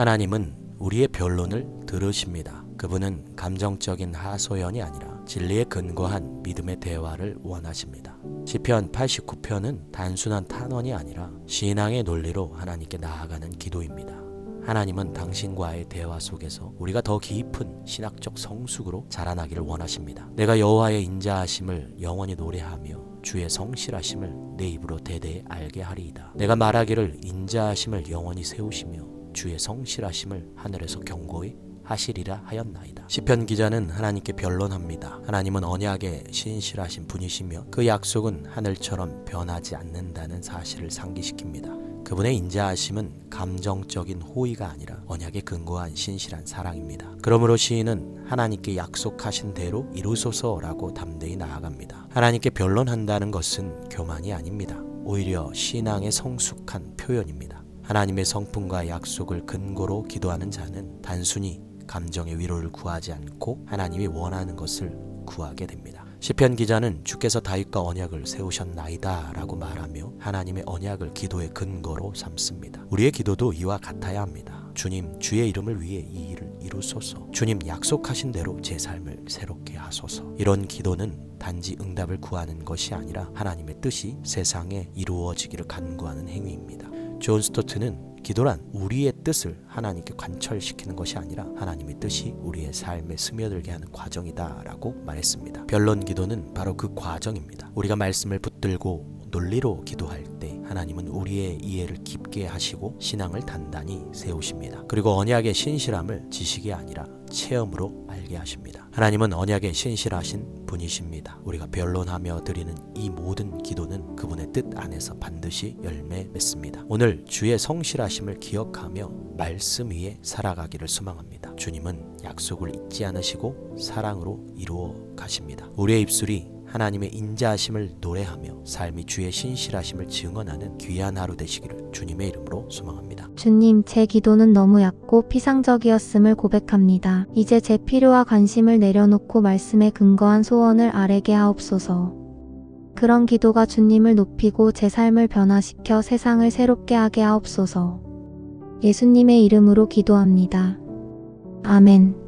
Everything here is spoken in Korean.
하나님은 우리의 변론을 들으십니다. 그분은 감정적인 하소연이 아니라 진리에 근거한 믿음의 대화를 원하십니다. 시편 89편은 단순한 탄원이 아니라 신앙의 논리로 하나님께 나아가는 기도입니다. 하나님은 당신과의 대화 속에서 우리가 더 깊은 신학적 성숙으로 자라나기를 원하십니다. 내가 여호와의 인자하심을 영원히 노래하며 주의 성실하심을 내 입으로 대대에 알게 하리이다. 내가 말하기를 인자하심을 영원히 세우시며 주의 성실하심을 하늘에서 경고히 하시리라 하였나이다. 시편 기자는 하나님께 변론합니다. 하나님은 언약에 신실하신 분이시며 그 약속은 하늘처럼 변하지 않는다는 사실을 상기시킵니다. 그분의 인자하심은 감정적인 호의가 아니라 언약에 근거한 신실한 사랑입니다. 그러므로 시인은 하나님께 약속하신 대로 이루소서라고 담대히 나아갑니다. 하나님께 변론한다는 것은 교만이 아닙니다. 오히려 신앙의 성숙한 표현입니다. 하나님의 성품과 약속을 근거로 기도하는 자는 단순히 감정의 위로를 구하지 않고 하나님이 원하는 것을 구하게 됩니다. 시편 기자는 주께서 다윗과 언약을 세우셨나이다라고 말하며 하나님의 언약을 기도의 근거로 삼습니다. 우리의 기도도 이와 같아야 합니다. 주님, 주의 이름을 위해 이 일을 이루소서. 주님 약속하신 대로 제 삶을 새롭게 하소서. 이런 기도는 단지 응답을 구하는 것이 아니라 하나님의 뜻이 세상에 이루어지기를 간구하는 행위입니다. 존 스토트는 기도란 우리의 뜻을 하나님께 관철시키는 것이 아니라 하나님의 뜻이 우리의 삶에 스며들게 하는 과정이다라고 말했습니다. 변론 기도는 바로 그 과정입니다. 우리가 말씀을 붙들고 논리로 기도할 때 하나님은 우리의 이해를 깊게 하시고 신앙을 단단히 세우십니다. 그리고 언약의 신실함을 지식이 아니라 체험으로 알게 하십니다. 하나님은 언약에 신실하신 분이십니다. 우리가 변론하며 드리는 이 모든 기도는 뜻 안에서 반드시 열매 맺습니다. 오늘 주의 성실하심을 기억하며 말씀 위에 살아가기를 소망합니다. 주님은 약속을 잊지 않으시고 사랑으로 이루어 가십니다. 우리의 입술이 하나님의 인자하심을 노래하며 삶이 주의 신실하심을 증언하는 귀한 하루 되시기를 주님의 이름으로 소망합니다. 주님, 제 기도는 너무 얕고 피상적이었음을 고백합니다. 이제 제 필요와 관심을 내려놓고 말씀에 근거한 소원을 아뢰게 하옵소서. 그런 기도가 주님을 높이고 제 삶을 변화시켜 세상을 새롭게 하게 하옵소서. 예수님의 이름으로 기도합니다. 아멘.